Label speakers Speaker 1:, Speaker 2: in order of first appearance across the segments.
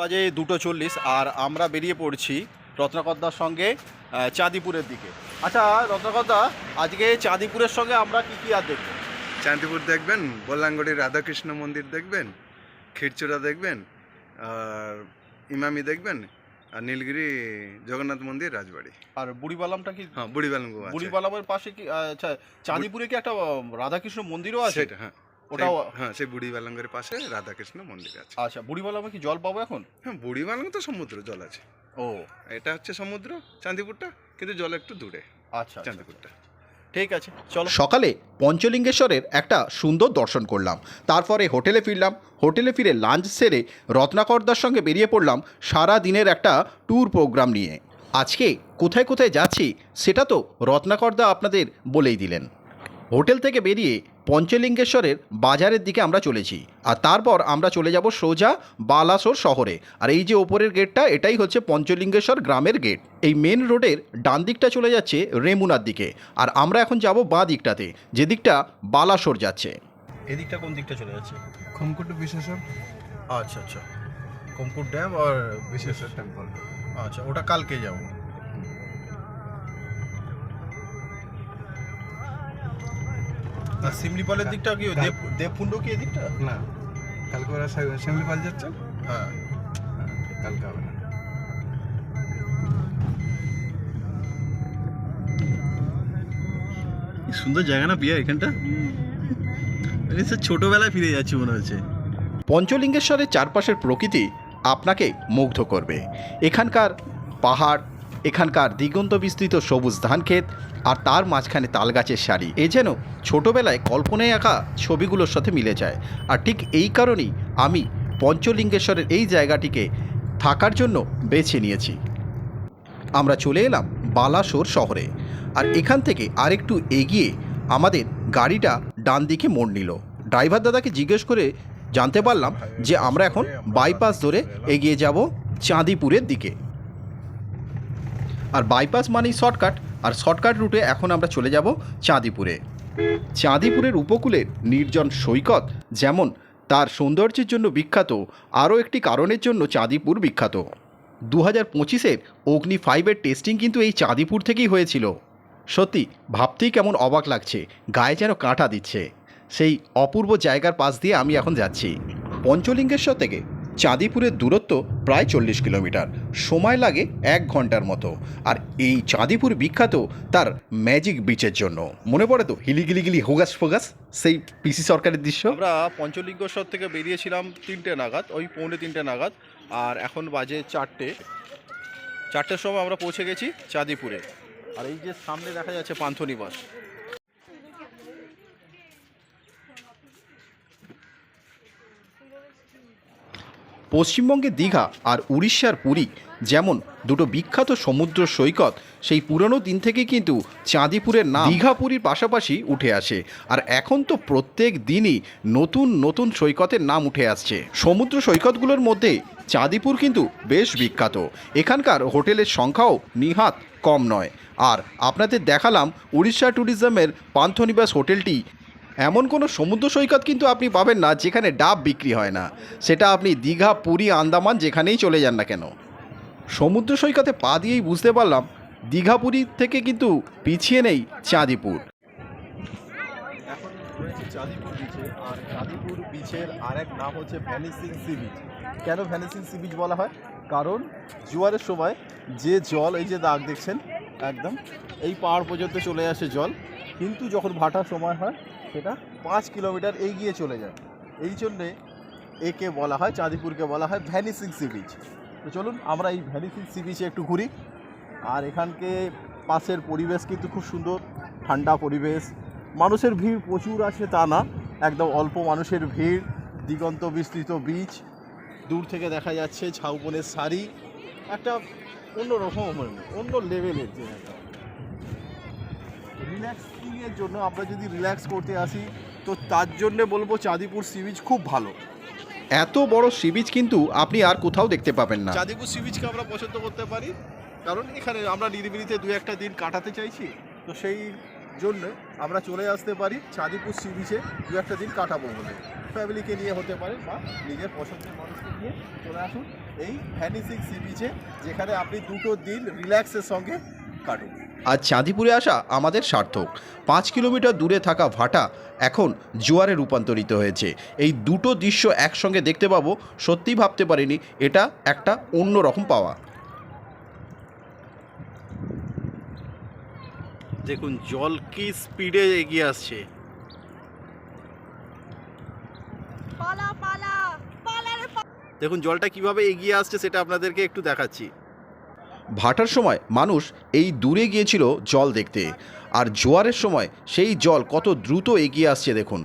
Speaker 1: বাজে দুটো চল্লিশ আর আমরা বেরিয়ে পড়ছি রত্নাকর্দার সঙ্গে চাঁদিপুরের দিকে। আচ্ছা রত্নাকর্দা আজকে চাঁদিপুরের সঙ্গে আমরা কি কি আর দেখব?
Speaker 2: চাঁদিপুর দেখবেন বল্লাঙ্গড়ির রাধাকৃষ্ণ মন্দির দেখবেন খিরচুরা দেখবেন আর ইমামি দেখবেন আর নীলগিরি জগন্নাথ মন্দির রাজবাড়ি।
Speaker 1: আর বুড়িবালামটা কি?
Speaker 2: হ্যাঁ বুড়িবালঙ্গু আছে।
Speaker 1: বুড়িবালামের পাশে কি আচ্ছা চাঁদিপুরে কি একটা রাধাকৃষ্ণ মন্দিরও আছে?
Speaker 2: হ্যাঁ।
Speaker 1: ওটাও
Speaker 2: হ্যাঁ সেই বুড়িবালঙ্গের পাশে রাধাকৃষ্ণ মন্দির আছে।
Speaker 1: আচ্ছা বুড়িবালামে কি জল পাবো এখন?
Speaker 2: হ্যাঁ বুড়িবালঙ্গ তো সমুদ্র জল আছে।
Speaker 1: ও।
Speaker 2: এটা হচ্ছে সমুদ্র চাঁদিপুরটা কিন্তু জল একটু দূরে
Speaker 1: আচ্ছা আচ্ছা।
Speaker 2: চাঁদিপুরটা।
Speaker 1: ঠিক আছে চলো।
Speaker 3: সকালে পঞ্চলিঙ্গেশ্বরের একটা সুন্দর দর্শন করলাম। তারপরে হোটেলে ফিরলাম হোটেলে ফিরে লাঞ্চ সেরে রত্নাকরদার সঙ্গে বেরিয়ে পড়লাম সারা দিনের একটা ট্যুর প্রোগ্রাম নিয়ে। আজকে কোথায় কোথায় যাচ্ছি সেটা তো রত্নাকরদা আপনাদের বলেই দিলেন। হোটেল থেকে বেরিয়ে পঞ্চলিঙ্গেশ্বরের বাজারের দিকে আমরা চলেছি। আর তারপর আমরা চলে যাব সোজা বালাসোর শহরে। আর এই যে ওপরের গেটটা এটাই হচ্ছে পঞ্চলিঙ্গেশ্বর গ্রামের গেট। এই মেন রোডের ডান দিকটা চলে যাচ্ছে রেমুনার দিকে। আর আমরা এখন যাব বাঁ দিকটাতে যে দিকটা বালাসোর যাচ্ছে।
Speaker 1: এদিকটা কোন দিকটা চলে যাচ্ছে?
Speaker 2: খমকুটু বিশেষর
Speaker 1: আচ্ছা আচ্ছা। কমকুট ড্যাম আর
Speaker 2: বিশেষর টেম্পল।
Speaker 1: আচ্ছা ওটা কালকে যাব। আর সিমলিপালের দিকটা কি দেব দেবকুণ্ড কি এদিকটা
Speaker 2: না কালকে ওরা শিমলিপাল যাচ্ছে?
Speaker 1: হ্যাঁ।
Speaker 2: কালকে হবে না।
Speaker 1: সুন্দর জায়গা না পিয়া এখানটা? ছোটবেলায় ফিরে যাচ্ছি মনে হচ্ছে।
Speaker 3: পঞ্চলিঙ্গেশ্বরের চারপাশের প্রকৃতি আপনাকে মুগ্ধ করবে। এখানকার পাহাড় এখানকার দিগন্ত বিস্তৃত সবুজ ধানক্ষেত আর তার মাঝখানে তালগাছের শাড়ি এ যেন ছোটোবেলায় কল্পনায় আঁকা ছবিগুলোর সাথে মিলে যায়। আর ঠিক এই কারণেই আমি পঞ্চলিঙ্গেশ্বরের এই জায়গাটিকে থাকার জন্য বেছে নিয়েছি। আমরা চলে এলাম বালাসোর শহরে। আর এখান থেকে আরেকটু এগিয়ে আমাদের গাড়িটা ডান দিকে মোড় নিল। ড্রাইভার দাদাকে জিজ্ঞেস করে জানতে পারলাম যে আমরা এখন বাইপাস ধরে এগিয়ে যাব চাঁদিপুরের দিকে। আর বাইপাস মানেই শর্টকাট আর শর্টকাট রুটে এখন আমরা চলে যাব চাঁদিপুরে। চাঁদিপুরের উপকূলের নির্জন সৈকত যেমন তার সৌন্দর্যের জন্য বিখ্যাত, আরও একটি কারণের জন্য চাঁদিপুর বিখ্যাত। দু হাজার পঁচিশের অগ্নি ফাইভের টেস্টিং কিন্তু এই চাঁদিপুর থেকেই হয়েছিল। সত্যি, ভাবতেই কেমন অবাক লাগছে, গায়ে যেন কাঁটা দিচ্ছে। সেই অপূর্ব জায়গার পাশ দিয়ে আমি এখন যাচ্ছি। পঞ্চলিঙ্গেশ্বর থেকে চাঁদিপুরের দূরত্ব প্রায় চল্লিশ কিলোমিটার। সময় লাগে এক ঘণ্টার মতো। আর এই চাঁদিপুর বিখ্যাত তার ম্যাজিক বিচের জন্য। মনে পড়ে তো? হিলিগিলিগিলি, হোগাস ফোগাস, সেই পিসি সরকারের দৃশ্য?
Speaker 1: আমরা পঞ্চলিঙ্গেশ্বর থেকে বেরিয়েছিলাম তিনটে নাগাদ, ওই পৌনে তিনটে নাগাদ, আর এখন বাজে চারটে। চারটের সময় আমরা পৌঁছে গেছি চাঁদিপুরে। আর এই যে সামনে দেখা যাচ্ছে পান্থনিবাস।
Speaker 3: পশ্চিমবঙ্গের দীঘা আর উড়িষ্যার পুরী, যেমন দুটো বিখ্যাত সমুদ্র সৈকত, সেই পুরনো দিন থেকে কিন্তু চাঁদিপুরের নাম দীঘা পুরীর পাশাপাশি উঠে আসে। আর এখন তো প্রত্যেক দিনই নতুন নতুন সৈকতের নাম উঠে আসছে। সমুদ্র সৈকতগুলোর মধ্যে চাঁদিপুর কিন্তু বেশ বিখ্যাত। এখানকার হোটেলের সংখ্যাও নিহাত কম নয়। আর আপনাদের দেখালাম উড়িষ্যা ট্যুরিজমের পান্থনিবাস হোটেলটি এমন কোনো সমুদ্র সৈকত কিন্তু আপনি পাবেন না যেখানে ডাব বিক্রি হয় না। সেটা আপনি দীঘা, পুরী, আন্দামান যেখানেই চলে যান না কেন। সমুদ্র সৈকতে পা দিয়েই বুঝতে পারলাম, দীঘা, পুরী থেকে কিন্তু পিছিয়ে নেই চাঁদিপুর।
Speaker 1: চাঁদিপুর বিচে আর চাঁদিপুর বিচের আরেক নাম হচ্ছে ভ্যানিসিং সি বিচ কেন ভ্যানিসিং সি বিচ বলা হয়? কারণ জোয়ারের সময় যে জল, এই যে দাগ দেখছেন, একদম, এই পাহাড় পর্যন্ত চলে আসে জল। কিন্তু যখন ভাটার সময় হয় সেটা? পাঁচ কিলোমিটার এগিয়ে চলে যায় এই জন্যে একে বলা হয়, চাঁদিপুরকে বলা হয় ভ্যানিসিং সি বিচ। তো চলুন, আমরা এই ভ্যানিসিং সি বিচে একটু ঘুরি। আর এখানকে পাশের পরিবেশ কিন্তু খুব সুন্দর, ঠান্ডা পরিবেশ। মানুষের ভিড় প্রচুর আছে তা না, একদম অল্প মানুষের ভিড়, দিগন্ত বিস্তৃত বিচ। দূর থেকে দেখা যাচ্ছে ঝাউবনের শাড়ি একটা অন্য রকম অন্য লেভেলের জায়গা রিল্যাক্সিংয়ের জন্য আমরা যদি রিল্যাক্স করতে আসি তো তার জন্যে বলব চাঁদিপুর সি বিচ খুব ভালো।
Speaker 3: এত বড় সি বিচ কিন্তু আপনি আর কোথাও দেখতে পাবেন না।
Speaker 1: চাঁদিপুর সি বিচকে আমরা পছন্দ করতে পারি কারণ এখানে আমরা নিরিবিলিতে দু একটা দিন কাটাতে চাইছি তো সেই জন্য আমরা চলে আসতে পারি চাঁদিপুর সি বিচে দু একটা দিন কাটাবো বলে। ফ্যামিলিকে নিয়ে হতে পারে বা নিজের পছন্দের মানুষকে নিয়ে চলে আসুন এই ভ্যানিসিং সি বিচে যেখানে আপনি দুটো দিন রিল্যাক্সের সঙ্গে কাটুন।
Speaker 3: আজ চাঁদিপুরে আসা আমাদের সার্থক। পাঁচ কিলোমিটার দূরে থাকা ভাটা এখন জোয়ারে রূপান্তরিত হয়েছে। এই দুটো দৃশ্য একসঙ্গে দেখতে পাবো সত্যিই ভাবতে পারিনি এটা একটা অন্য রকম পাওয়া।
Speaker 1: দেখুন জল কি স্পিডে এগিয়ে আসছে।
Speaker 4: পালা পালা পালা রে
Speaker 1: দেখুন জলটা কীভাবে এগিয়ে আসছে সেটা আপনাদেরকে একটু দেখাচ্ছি।
Speaker 3: ভাটার সময় মানুষ এই দূরে গিয়েছিল জল দেখতে। আর জোয়ারের সময় সেই জল কত দ্রুত এগিয়ে আসছে দেখুন।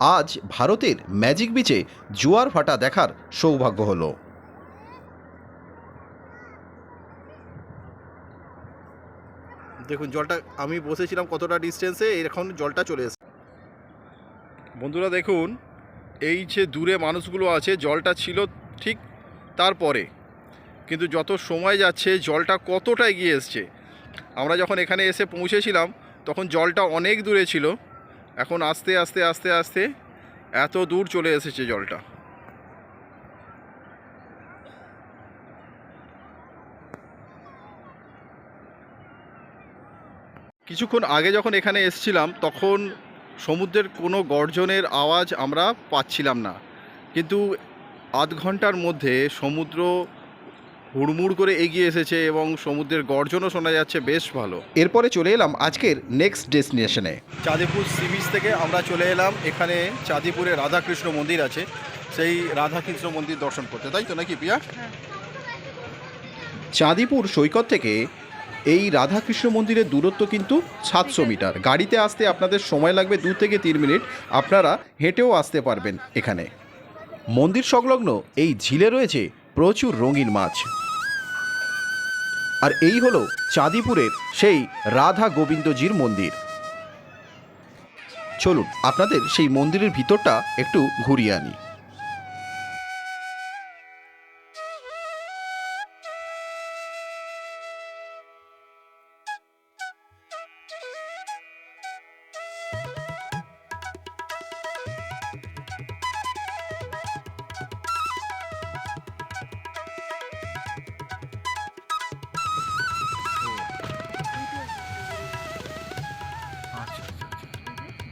Speaker 3: আজ ভারতের ম্যাজিক বিচে জোয়ার ভাটা দেখার সৌভাগ্য হলো।
Speaker 1: দেখুন, জলটা, আমি বসেছিলাম কতটা ডিস্টেন্সে এখন জলটা চলে এসেছে। বন্ধুরা, দেখুন, এই যে দূরে মানুষগুলো আছে, জলটা ছিল ঠিক তারপরে। কিন্তু যত সময় যাচ্ছে, জলটা কতটা এগিয়ে এসছে। আমরা যখন এখানে এসে পৌঁছেছিলাম, তখন জলটা অনেক দূরে ছিল। এখন আস্তে আস্তে আস্তে আস্তে এত দূর চলে এসেছে জলটা। কিছুক্ষণ আগে যখন এখানে এসছিলাম, তখন সমুদ্রের কোনো গর্জনের আওয়াজ আমরা পাচ্ছিলাম না। কিন্তু আধ ঘণ্টার মধ্যে সমুদ্র হুড়মুড় করে এগিয়ে এসেছে এবং সমুদ্রের গর্জনও শোনা যাচ্ছে বেশ ভালো।
Speaker 3: এরপরে চলে এলাম আজকের নেক্সট ডেস্টিনেশনে
Speaker 1: চাঁদিপুর সি বিচ থেকে আমরা চলে এলাম এখানে চাঁদিপুরে রাধাকৃষ্ণ মন্দির আছে। সেই রাধাকৃষ্ণ মন্দির দর্শন করতে তাই তো নাকি পিয়া
Speaker 3: চাঁদিপুর সৈকত থেকে এই রাধাকৃষ্ণ মন্দিরের দূরত্ব কিন্তু সাতশো মিটার। গাড়িতে আসতে আপনাদের সময় লাগবে দু থেকে তিন মিনিট। আপনারা হেঁটেও আসতে পারবেন এখানে। মন্দির সংলগ্ন এই ঝিলে রয়েছে প্রচুর রঙিন মাছ। আর এই হলো চাঁদিপুরের সেই রাধা গোবিন্দজির মন্দির। চলুন, আপনাদের সেই মন্দিরের ভিতরটা একটু ঘুরিয়ে আনি।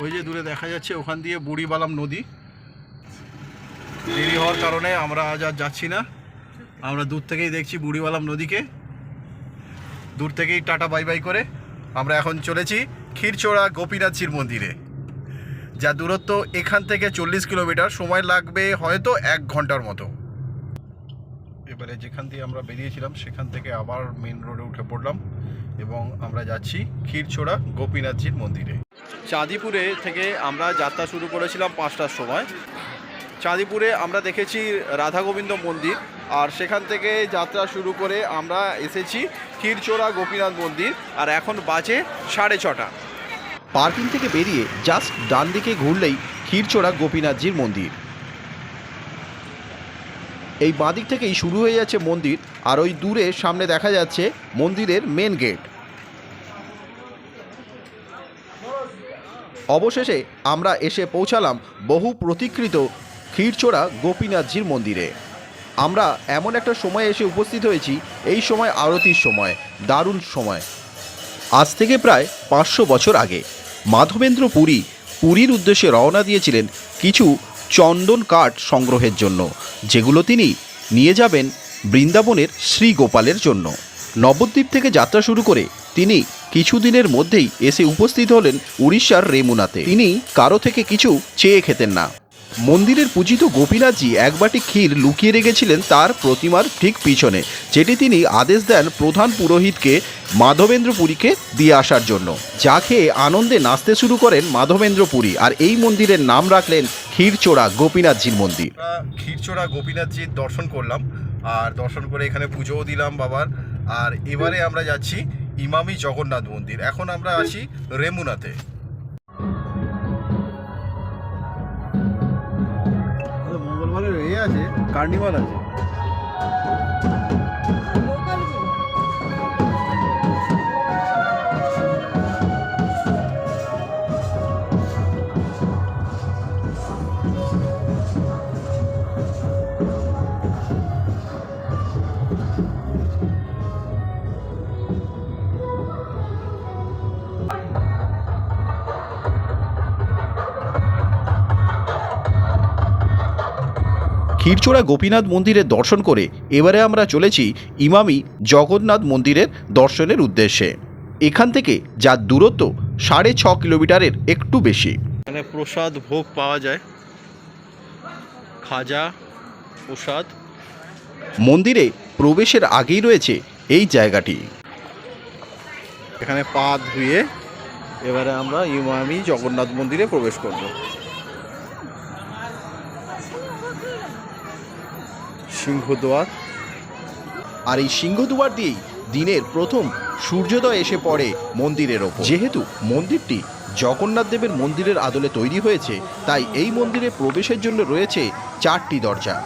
Speaker 1: ওই যে দূরে দেখা যাচ্ছে, ওখান দিয়ে বুড়িবালাম নদী। দেরি হওয়ার কারণে আমরা আজ আর যাচ্ছি না। আমরা দূর থেকেই দেখছি বুড়িবালাম নদীকে। দূর থেকেই টাটা, বাই বাই করে। আমরা এখন চলেছি ক্ষীরচোড়া গোপীনাথজির মন্দিরে। যা দূরত্ব এখান থেকে চল্লিশ কিলোমিটার, সময় লাগবে হয়তো এক ঘণ্টার মতো। এবারে যেখান দিয়ে আমরা বেরিয়েছিলাম, সেখান থেকে আবার মেন রোডে উঠে পড়লাম। এবং আমরা যাচ্ছি ক্ষীরছোড়া গোপীনাথজির মন্দিরে। চাঁদিপুরে থেকে আমরা যাত্রা শুরু করেছিলাম পাঁচটার সময়। চাঁদিপুরে আমরা দেখেছি রাধা গোবিন্দ মন্দির আর সেখান থেকে যাত্রা শুরু করে আমরা এসেছি ক্ষীরচোড়া গোপীনাথ মন্দির আর এখন বাজে সাড়ে ছটা।
Speaker 3: পার্কিং থেকে বেরিয়ে জাস্ট ডান দিকে ঘুরলেই ক্ষীরচোড়া গোপীনাথজির মন্দির। এই বাঁদিক থেকেই শুরু হয়ে যাচ্ছে মন্দির আর ওই দূরে সামনে দেখা যাচ্ছে মন্দিরের মেন গেট অবশেষে আমরা এসে পৌঁছালাম বহু প্রতিকৃত ক্ষীরচোড়া গোপীনাথজির মন্দিরে। আমরা এমন একটা সময় এসে উপস্থিত হয়েছি, এই সময় আরতির সময়, দারুণ সময়। আজ থেকে প্রায় পাঁচশো বছর আগে মাধবেন্দ্র পুরী পুরীর উদ্দেশ্যে রওনা দিয়েছিলেন কিছু চন্দন কাঠ সংগ্রহের জন্য, যেগুলো তিনি নিয়ে যাবেন বৃন্দাবনের শ্রী গোপালের জন্য। নবদ্বীপ থেকে যাত্রা শুরু করে তিনি কিছুদিনের মধ্যেই এসে উপস্থিত হলেন উড়িষ্যার রেমুনাতে। তিনি কারও থেকে কিছু চেয়ে খেতেন না। মন্দিরের পূজিত গোপীনাথজি এক বাটি ক্ষীর লুকিয়ে রেখেছিলেন তার প্রতিমার ঠিক পিছনে, যেটি তিনি আদেশ দেন প্রধান পুরোহিতকে মাধবেন্দ্র পুরীকে দিয়ে আসার জন্য। যা খেয়ে আনন্দে নাচতে শুরু করেন মাধবেন্দ্র পুরী আর এই মন্দিরের নাম রাখলেন ক্ষীরচোড়া গোপীনাথজির মন্দির।
Speaker 1: ক্ষীরচোড়া গোপীনাথজির দর্শন করলাম, আর দর্শন করে এখানে পুজোও দিলাম বাবার। আর এবারে আমরা যাচ্ছি ইমামি জগন্নাথ মন্দির। এখন আমরা আসি রেমুনাতে। মঙ্গলবারের এ আছে কার্নিভাল আছে।
Speaker 3: ক্ষীরচোড়া গোপীনাথ মন্দিরের দর্শন করে এবারে আমরা চলেছি ইমামি জগন্নাথ মন্দিরের দর্শনের উদ্দেশ্যে। এখান থেকে যার দূরত্ব সাড়ে ছ কিলোমিটারের একটু বেশি।
Speaker 1: এখানে প্রসাদ ভোগ পাওয়া যায়। খাজা প্রসাদ।
Speaker 3: মন্দিরে প্রবেশের আগেই রয়েছে এই জায়গাটি।
Speaker 1: এখানে পা ধুয়ে এবারে আমরা ইমামি জগন্নাথ মন্দিরে প্রবেশ করব। সিংহদুয়ার
Speaker 3: আর এই সিংহদুয়ার দিয়েই দিনের প্রথম সূর্যোদয় এসে পড়ে মন্দিরের ওপর। যেহেতু মন্দিরটি জগন্নাথ দেবের মন্দিরের আদলে তৈরি হয়েছে, তাই এই মন্দিরে প্রবেশের জন্য রয়েছে চারটি দরজা।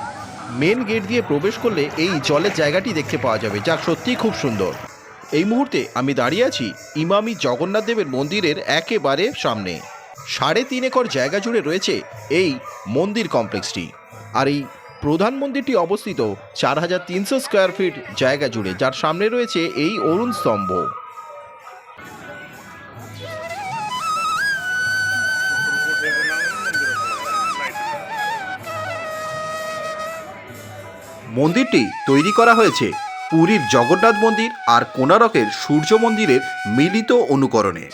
Speaker 3: মেন গেট দিয়ে প্রবেশ করলে এই জলের জায়গাটি দেখতে পাওয়া যাবে, যা সত্যিই খুব সুন্দর। এই মুহূর্তে আমি দাঁড়িয়ে আছি ইমামি জগন্নাথ দেবের মন্দিরের একেবারে সামনে। সাড়ে তিন একর জায়গা জুড়ে রয়েছে এই মন্দির কমপ্লেক্সটি। আর এই প্রধান মন্দিরটি অবস্থিত চার হাজার তিনশো স্কোয়ার ফিট জায়গা জুড়ে, যার সামনে রয়েছে এই অরুণ স্তম্ভ। মন্দিরটি তৈরি করা হয়েছে পুরীর জগন্নাথ মন্দির আর কোনারকের সূর্য মন্দিরের মিলিত অনুকরণে।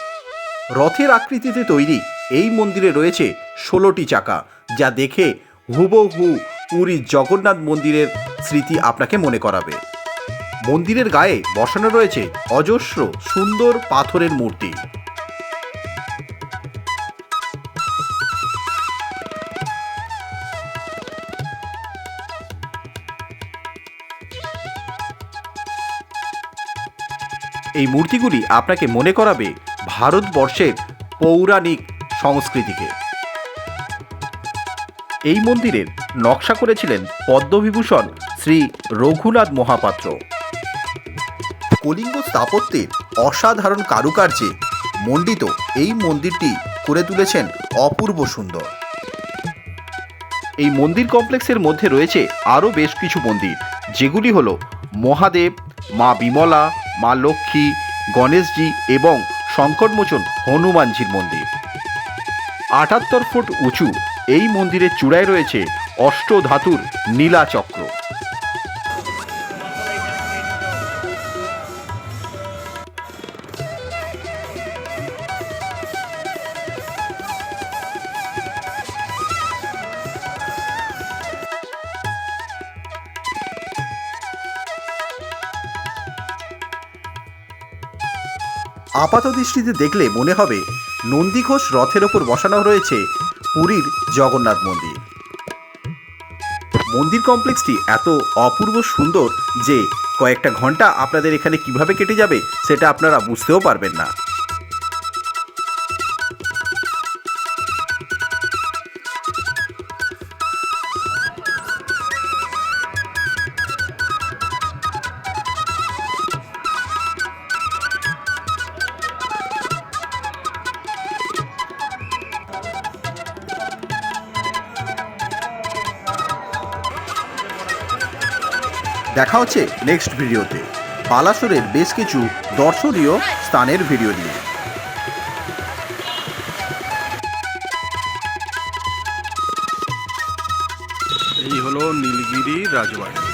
Speaker 3: রথের আকৃতিতে তৈরি এই মন্দিরে রয়েছে ষোলোটি চাকা, যা দেখে হুবহু পুরীর জগন্নাথ মন্দিরের স্মৃতি আপনাকে মনে করাবে। মন্দিরের গায়ে বসানো রয়েছে অজস্র সুন্দর পাথরের মূর্তি। এই মূর্তিগুলি আপনাকে মনে করাবে ভারতবর্ষের পৌরাণিক সংস্কৃতিকে। এই মন্দিরের নকশা করেছিলেন পদ্মবিভূষণ শ্রী রঘুনাথ মহাপাত্র। কলিঙ্গ স্থাপত্যের অসাধারণ কারুকার্যে মণ্ডিত এই মন্দিরটি করে তুলেছেন অপূর্ব সুন্দর। এই মন্দির কমপ্লেক্সের মধ্যে রয়েছে আরও বেশ কিছু মন্দির যেগুলি হল মহাদেব মা বিমলা মা লক্ষ্মী গণেশজি এবং সংকটমোচন হনুমানজির মন্দির। আটাত্তর ফুট উঁচু এই মন্দিরের চূড়ায় রয়েছে অষ্টধাতুর নীলা চক্র। আপাত দৃষ্টিতে দেখলে মনে হবে নন্দীঘোষ রথের ওপর বসানো রয়েছে পুরীর জগন্নাথ মন্দির। মন্দির কমপ্লেক্সটি এত অপূর্ব সুন্দর যে কয়েকটা ঘণ্টা আপনাদের এখানে কীভাবে কেটে যাবে, সেটা আপনারা বুঝতেও পারবেন না। দেখা হচ্ছে নেক্সট ভিডিওতে। বালাসোরের বেশ কিছু দর্শনীয় স্থানের ভিডিও নিয়ে।
Speaker 1: এই হলো নীলগিরি রাজবাড়ি।